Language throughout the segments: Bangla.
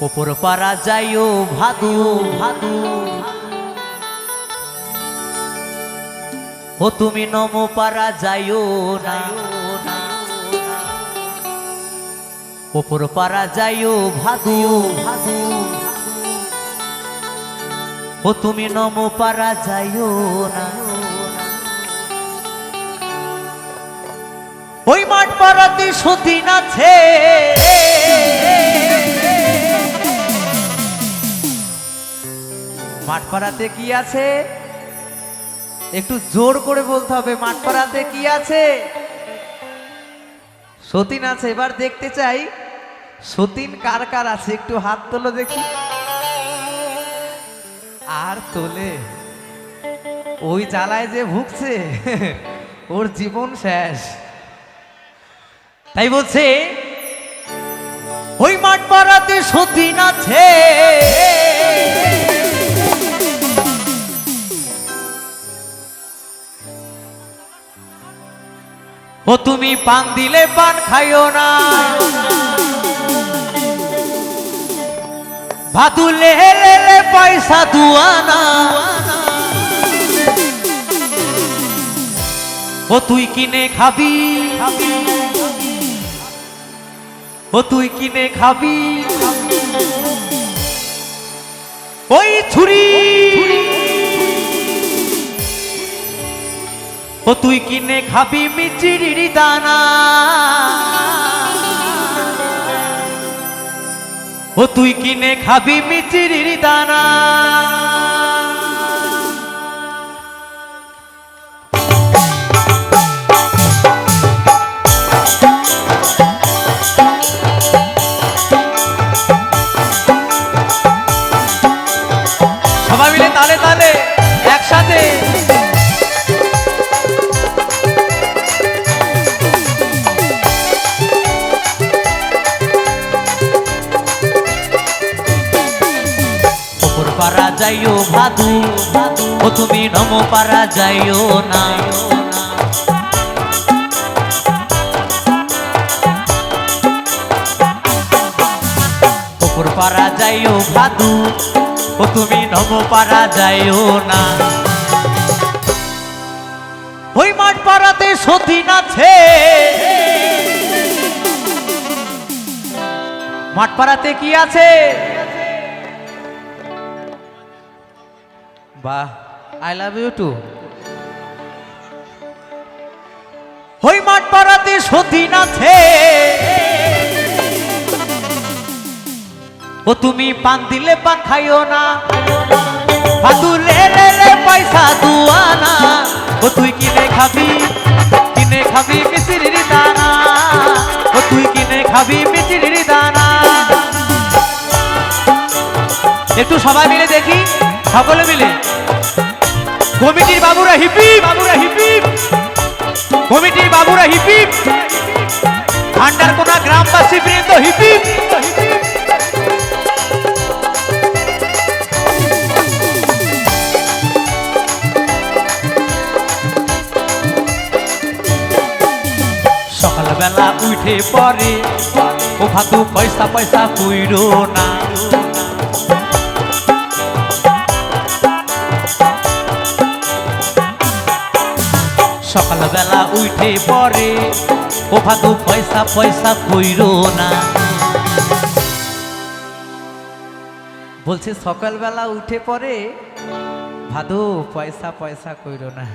ওপর পারা যাইও, ভাদু ভাদু। ও তুমি নম পারা যাইও না। ওপর পারা যাইও, ভাদু ভাদু। ও তুমি নম পারা যাইও না। ওই মাঠ পাড়াতে সতীন আছে। মাঠ পাড়াতে কি আছে? একটু জোর করে বলতে হবে মাঠ পাড়াতে কি আছে? সতীন আছে, এবার দেখতে চাই। সতীন কার কার আছে? একটু হাত তোলো দেখি। আর তোলে। ওই জ্বালায় যে ভুগছে, ওর জীবন শেষ। তাই বলছে, ওই মাঠ পাড়াতে সতীন আছে। ও তুমি পান দিলে পান খাইও না। ভাতু লেহে পয়সা দুয়ানা ও তুই কিনে খাবি। ও তুই কিনে খাবি। ওই ছুরি। ও তুই কিনে খাবি মিচিরির দানা। ও তুই কিনে খাবি মিচিরির দানা। যাইও ভাদু ও তুমি নম পারা যাইও না। ওপর পারা যাইও ভাদু ও তুমি নম পারা যাইও না। ওই মাঠ পাড়াতে সতীন আছে মাঠ পাড়াতে কি আছে? বাহ আই লাভ ইউ টু ওই মাঠ পাড়াতে সতীন আছে ও তুমি পান দিলে পান খাইও না। ভাদু লে লে লে পয়সা দুয়ানা ও তুই কিনে খাবি কিনে খাবি মিশ্রির দানা। ও তুই কিনে খাবি মিশ্রির দানা। একটু সবাই মিলে দেখি। সকলে মিলে। কমিটির বাবুরা হিপি বাবুরা হিপি। কমিটির বাবুরা হিপি। ভান্ডার কোনা গ্রামবাসী বৃন্দ হিপি। সকালবেলা উঠে পরে ও ভাতু পয়সা পয়সা কইরো না। উঠে পরে। ও পয়সা পয়সা কইরো না। বলছে সকালবেলা উঠে পরে ভাদু পয়সা পয়সা কইরো না।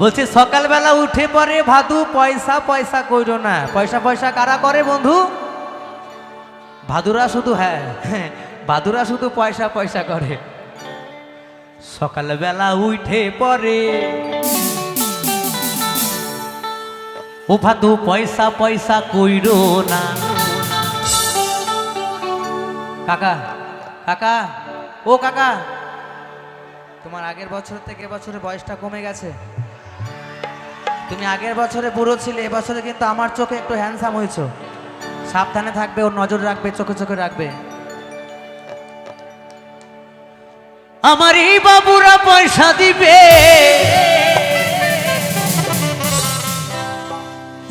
বলছে সকালবেলা উঠে পরে ভাদু পয়সা পয়সা কইরো না। পয়সা পয়সা কারা করে বন্ধু? ভাদুরা শুধু হ্যাঁ, ভাদুরা শুধু পয়সা পয়সা করে। সকালবেলা উঠে পরে ও ভাদু, পয়সা পয়সা কইরো না। কাকা কাকা, ও কাকা। তোমার আগের বছর থেকে এবছরে বয়সটা কমে গেছে। তুমি আগের বছরে বুড়ো ছিলে এবছরে কিন্তু আমার চোখে একটু হ্যান্ডসাম হয়েছো। সাবধানে থাকবে, ওর নজর রাখবে, চোখে চোখে রাখবে। আমার এই বাবুরা পয়সা দিবে।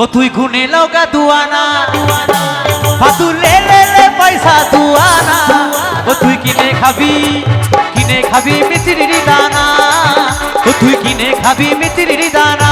ও তুই গুনে লগা দুয়ানা। ফাতু লে লে লে পয়সা দুয়ানা। ও তুই কিনে খাবি কিনে খাবি মিচিরি দানা। ও তুই কিনে খাবি মিচিরি দানা।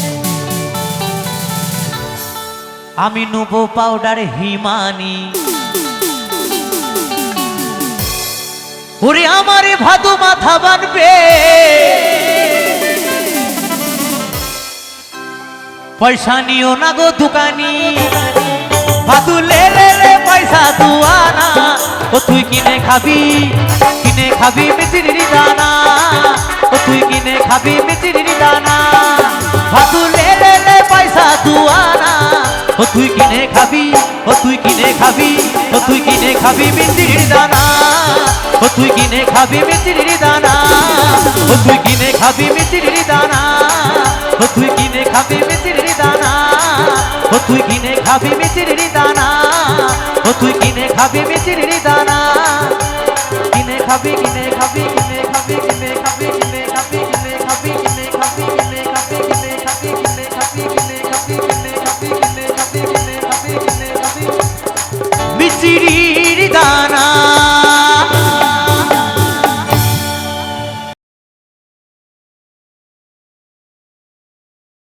আমি নেব পাউডার হিমানি। ওরে আমারে ভাদু মাথা বানবে। পয়সা নিও না গো দোকানি। ভাদু লে পয়সা দুয়ানা ও তুই কিনে খাবি কিনে খাবি মিচিরির দানা। ও তুই কিনে খাবি মিচিরির দানা। ভাদু লে লে রে পয়সা ও তুই কিনে খাবি? ও তুই কিনে খাবি? ও তুই কিনে খাবি মিত্রির দানা? ও তুই কিনে খাবি মিত্রির দানা? ও তুই কিনে খাবি মিত্রির দানা? ও তুই কিনে খাবি মিত্রির দানা? ও তুই কিনে খাবি মিত্রির দানা? ও তুই কিনে খাবি মিত্রির দানা? কিনে খাবি, কিনে